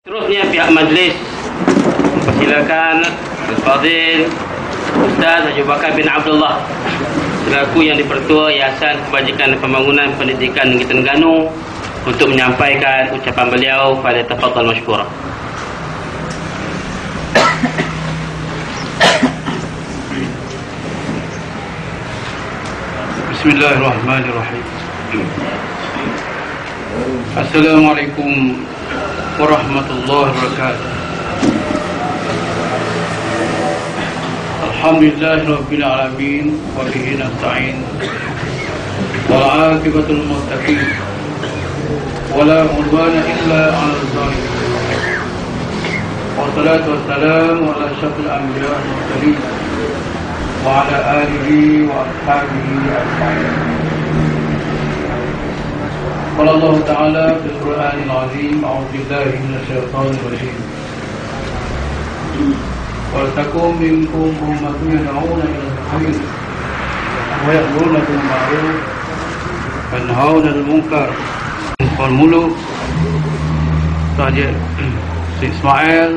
Seterusnya pihak majlis. Persilakan Al-Fadhil Ustaz Haji Bakar bin Abdullah. Selaku yang dipertua Yayasan Kebajikan dan Pembangunan Pendidikan Negeri Terengganu Untuk menyampaikan ucapan beliau pada tafadhal masykurah. Bismillahirrahmanirrahim. Assalamualaikum ورحمة الله وبركاته. الحمد لله رب العالمين وبه نستعين والعاقبة المتقين ولا عدوان إلا على الظالمين. والصلاة والسلام على أشرف الأنبياء المرسلين وعلى آله وأصحابه أجمعين. قال الله تعالى في القرآن العظيم أعوذ بالله من الشيطان الرجيم ولتكن منكم أمة يدعون إلى الخير ويأمرون بالمعروف وينهون عن المنكر والملوك Sahaja Syed Ismail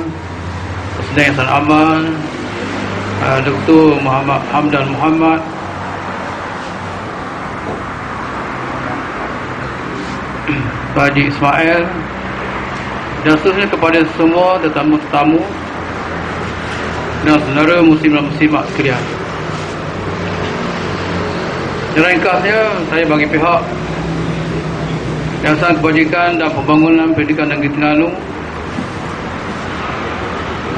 Presiden Hasan Aman uh, Dr. Haji Ismail dan seterusnya kepada semua tetamu-tetamu dan saudara muslim dan muslimat sekalian. Secara ringkasnya, saya bagi pihak Yayasan Kebajikan dan Pembangunan Pendidikan Negeri Terengganu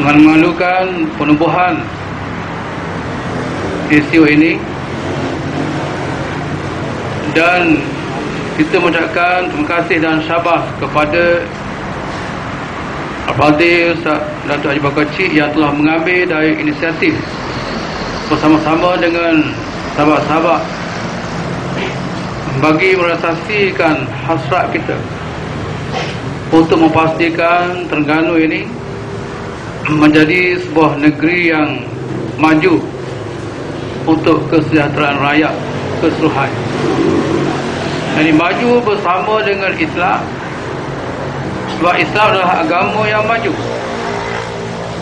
mengalukan penubuhan isu ini dan kita mengucapkan terima kasih dan syabas kepada Al-Fadhil Datuk Haji Bakar Cik yang telah mengambil dari inisiatif bersama-sama dengan sahabat-sahabat bagi merasasikan hasrat kita untuk memastikan Terengganu ini menjadi sebuah negeri yang maju untuk kesejahteraan rakyat keseluruhan. Jadi maju bersama dengan Islam sebab Islam adalah agama yang maju.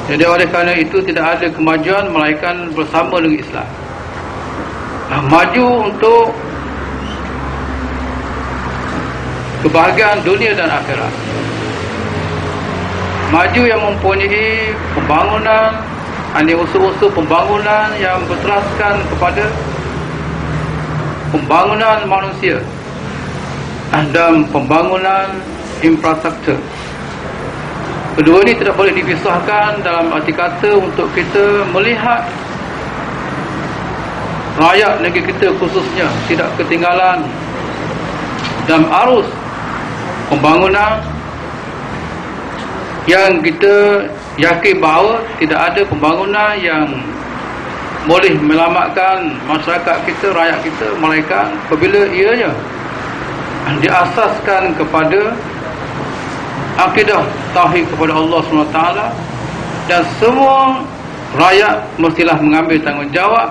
Jadi oleh kerana itu tidak ada kemajuan melainkan bersama dengan Islam. Nah, maju untuk kebahagiaan dunia dan akhirat. Maju yang mempunyai pembangunan, ada usul-usul pembangunan yang berteraskan kepada pembangunan manusia dan pembangunan infrastruktur. Kedua ini tidak boleh dipisahkan dalam arti kata untuk kita melihat rakyat negeri kita khususnya tidak ketinggalan dalam arus pembangunan yang kita yakin bahawa tidak ada pembangunan yang boleh melamatkan masyarakat kita, rakyat kita melainkan apabila ianya diasaskan kepada akidah tauhid kepada Allah SWT dan semua rakyat mestilah mengambil tanggungjawab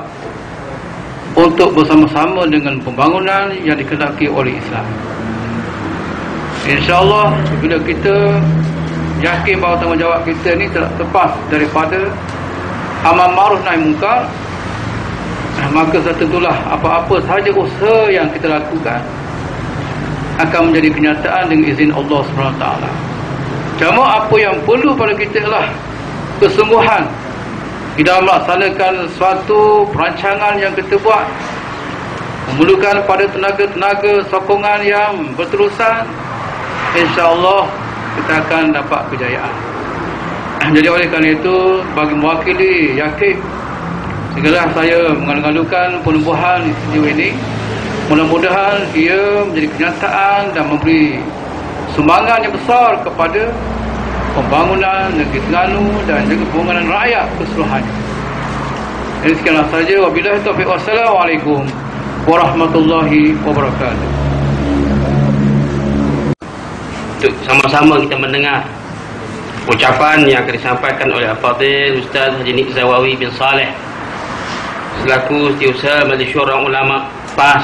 untuk bersama-sama dengan pembangunan yang dikendaki oleh Islam. InsyaAllah bila kita yakin bahawa tanggungjawab kita ni terlepas daripada amal ma'ruf nahi mungkar maka tentulah apa-apa sahaja usaha yang kita lakukan akan menjadi kenyataan dengan izin Allah SWT cuma apa yang perlu pada kita adalah kesungguhan. Di dalam melaksanakan suatu perancangan yang kita buat. Memerlukan pada tenaga-tenaga sokongan yang berterusan. insyaAllah kita akan dapat kejayaan. Jadi oleh kerana itu bagi mewakili yakin segala saya mengalu-alukan penubuhan istimewa ini mudah-mudahan ia menjadi kenyataan dan memberi sumbangan yang besar kepada pembangunan negeri Terengganu dan juga pembangunan rakyat keseluruhannya jadi sekianlah saja wabillahi taufiq. Wassalamualaikum warahmatullahi wabarakatuh. Untuk sama-sama kita mendengar ucapan yang akan disampaikan oleh Al-Fadhil Ustaz Haji Nik Zawawi bin Saleh selaku setiausaha Majlis Syurah Ulama PAS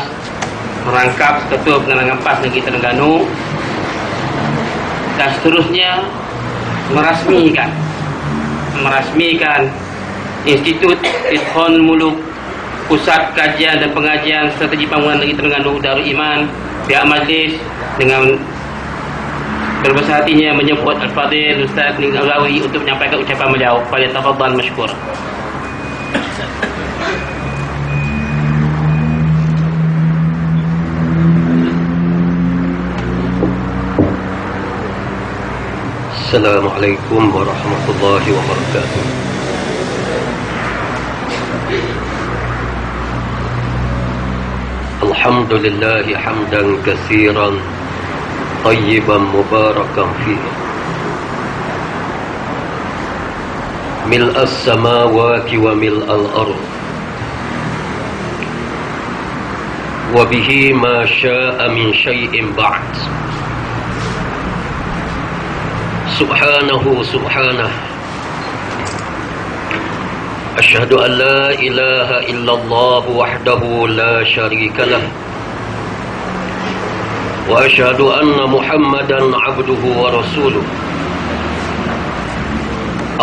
merangkap Ketua Pengenalan PAS Negeri Terengganu dan seterusnya merasmikan merasmikan Institut Ikhwan Muluk Pusat Kajian dan Pengajian Strategi Pembangunan Negeri Terengganu Darul Iman pihak majlis dengan berbesar hatinya menyebut Al-Fadhil Ustaz Rawi untuk menyampaikan ucapan beliau. Pada tafadhal masykur Assalamualaikum warahmatullahi wabarakatuh الحمد لله حمدا كثيرا طيبا مباركا فيه. ملء السماوات وملء الأرض. وبه ما شاء من شيء بعد. سبحانه سبحانه. أشهد أن لا إله إلا الله وحده لا شريك له. وأشهد أن محمدا عبده ورسوله.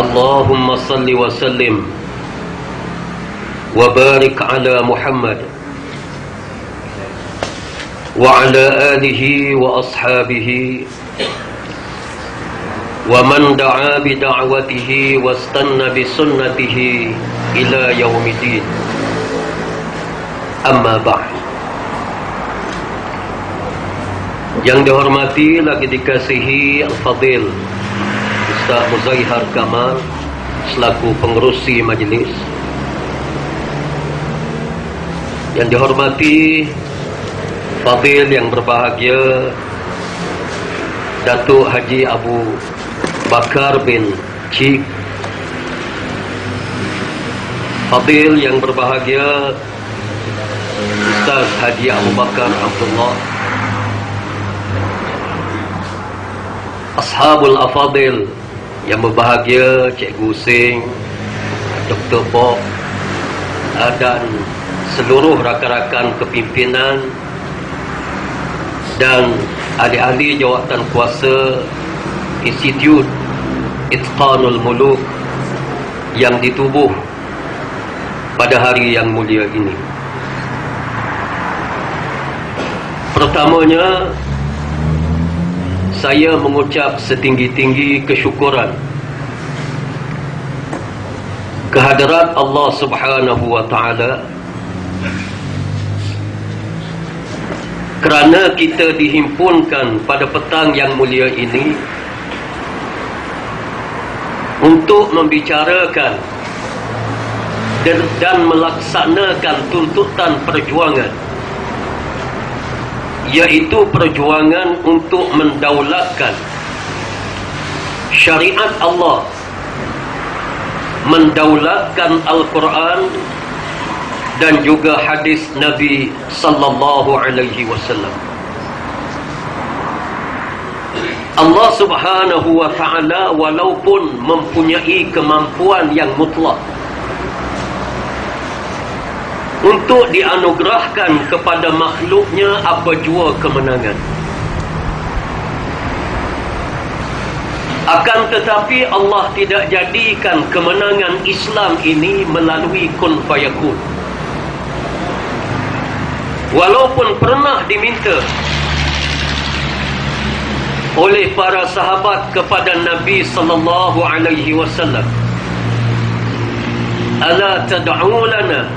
اللهم صل وسلم وبارك على محمد وعلى آله وأصحابه ومن دعا بدعوته واستنى بسنته إلى يوم الدين أما بعد yang dihormati lagi dikasihi Al-Fadil Ustaz Muzaihar Kamal selaku pengerusi majlis yang dihormati Fadil yang berbahagia Datuk Haji Abu Bakar bin Cik Fadil yang berbahagia Ustaz Haji Abu Bakar Abdullah Ashabul Afadil yang berbahagia Cikgu Sing Dr. Bob dan seluruh rakan-rakan kepimpinan dan ahli-ahli jawatan kuasa Institut Itqanul Muluk yang ditubuh pada hari yang mulia ini. Pertamanya, saya mengucap setinggi-tinggi kesyukuran kehadirat Allah Subhanahu wa taala kerana kita dihimpunkan pada petang yang mulia ini untuk membicarakan dan, dan melaksanakan tuntutan perjuangan iaitu perjuangan untuk mendaulatkan syariat Allah mendaulatkan Al-Quran dan juga hadis Nabi sallallahu alaihi wasallam Allah Subhanahu wa taala walaupun mempunyai kemampuan yang mutlak. Untuk dianugerahkan kepada makhluknya apa jua kemenangan. Akan tetapi Allah tidak jadikan kemenangan Islam ini melalui kun fayakun. Walaupun pernah diminta oleh para sahabat kepada Nabi sallallahu alaihi wasallam. Ala tad'u lana?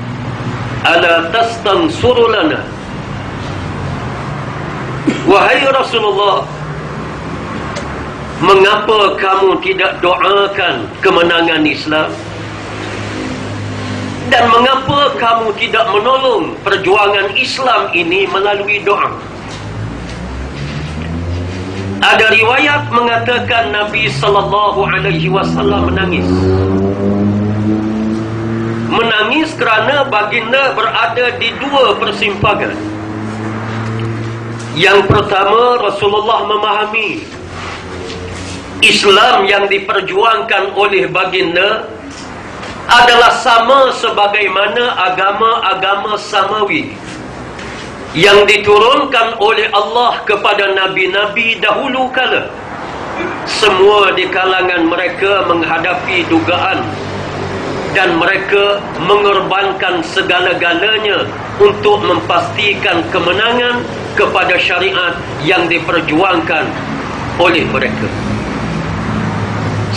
Ala tastansuru lana? Wahai Rasulullah mengapa kamu tidak doakan kemenangan Islam? Dan mengapa kamu tidak menolong perjuangan Islam ini melalui doa ada riwayat mengatakan Nabi sallallahu alaihi wasallam menangis. Menangis kerana baginda berada di dua persimpangan. Yang pertama Rasulullah memahami Islam yang diperjuangkan oleh baginda adalah sama sebagaimana agama-agama samawi yang diturunkan oleh Allah kepada nabi-nabi dahulu kala semua di kalangan mereka menghadapi dugaan dan mereka mengorbankan segala-galanya untuk memastikan kemenangan kepada syariat yang diperjuangkan oleh mereka.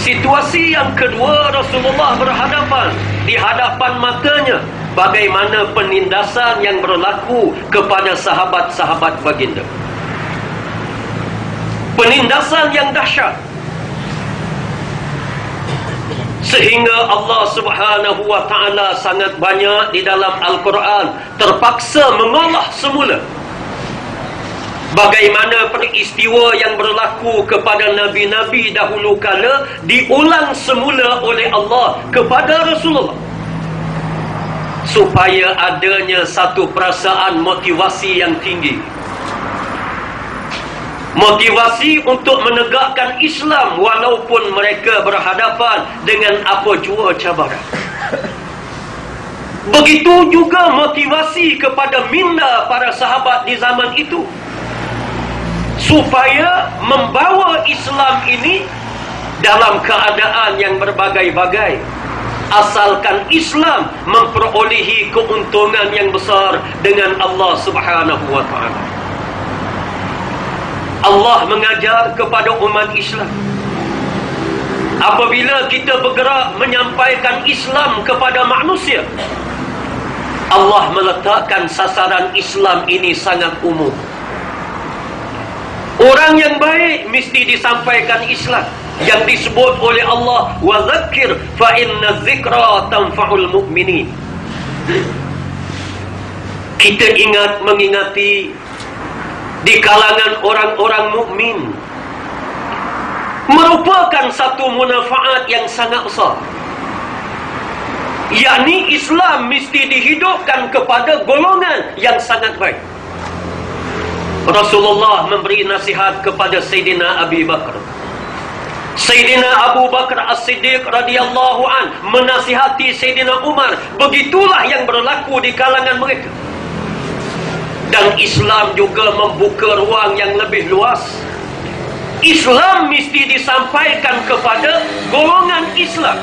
Situasi yang kedua Rasulullah berhadapan di hadapan matanya bagaimana penindasan yang berlaku kepada sahabat-sahabat baginda. Penindasan yang dahsyat. Sehingga Allah Subhanahu wa taala sangat banyak di dalam Al-Quran terpaksa mengolah semula. Bagaimana peristiwa yang berlaku kepada nabi-nabi dahulu kala diulang semula oleh Allah kepada Rasulullah supaya adanya satu perasaan motivasi yang tinggi. Motivasi untuk menegakkan Islam walaupun mereka berhadapan dengan apa jua cabaran. Begitu juga motivasi kepada minda para sahabat di zaman itu. Supaya membawa Islam ini dalam keadaan yang berbagai-bagai asalkan Islam memperolehi keuntungan yang besar dengan Allah Subhanahu wa taala. Allah mengajar kepada umat Islam. Apabila kita bergerak menyampaikan Islam kepada manusia Allah meletakkan sasaran Islam ini sangat umum. Orang yang baik mesti disampaikan Islam yang disebut oleh Allah wa zakir fa inna zikra tanfa'ul mu'minin. Kita ingat mengingati di kalangan orang-orang mukmin merupakan satu manfaat yang sangat besar. Yakni Islam mesti dihidupkan kepada golongan yang sangat baik. Rasulullah memberi nasihat kepada Sayyidina Abi Bakar Sayyidina Abu Bakar As-Siddiq radhiyallahu an menasihati Sayyidina Umar. Begitulah yang berlaku di kalangan mereka. Dan Islam juga membuka ruang yang lebih luas. Islam mesti disampaikan kepada golongan Islam.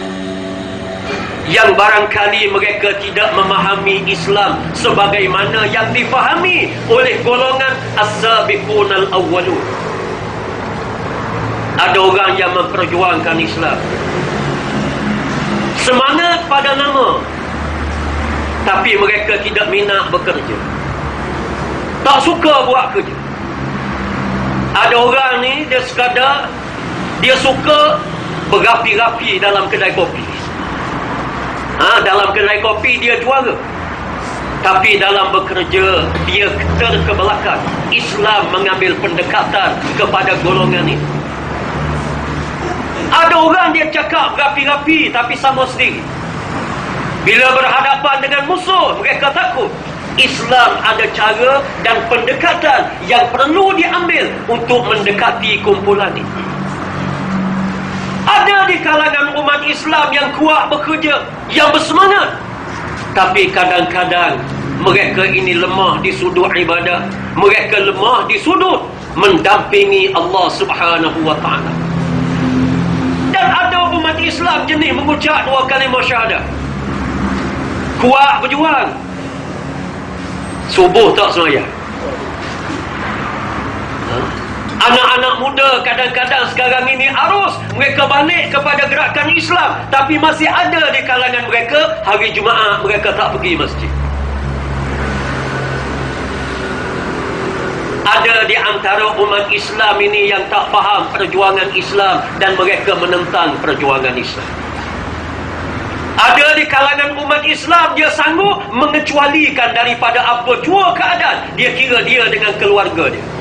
Yang barangkali mereka tidak memahami Islam sebagaimana yang difahami oleh golongan as-sabiqun al-awwalun ada orang yang memperjuangkan Islam. Semangat pada nama. Tapi mereka tidak minat bekerja. Tak suka buat kerja. Ada orang ni dia sekadar dia suka berapi-rapi dalam kedai kopi. Ha, dalam kedai kopi dia juara. Tapi dalam bekerja dia terkebelakang. Islam mengambil pendekatan kepada golongan ini ada orang dia cakap berapi-rapi tapi sama sendiri bila berhadapan dengan musuh mereka takut Islam ada cara dan pendekatan yang perlu diambil untuk mendekati kumpulan ini. Ada di kalangan umat Islam yang kuat bekerja, yang bersemangat. Tapi kadang-kadang mereka ini lemah di sudut ibadah. Mereka lemah di sudut mendampingi Allah Subhanahu wa taala. Islam jenis mengucap dua kalimah syahadah. Kuat berjuang, Subuh tak semayang ha? Anak-anak muda kadang-kadang sekarang ini arus mereka balik kepada gerakan Islam tapi masih ada di kalangan mereka hari Jumaat mereka tak pergi masjid. Ada di antara umat Islam ini yang tak faham perjuangan Islam dan mereka menentang perjuangan Islam. Ada di kalangan umat Islam dia sanggup mengecualikan daripada apa jua keadaan. Dia kira dia dengan keluarga dia.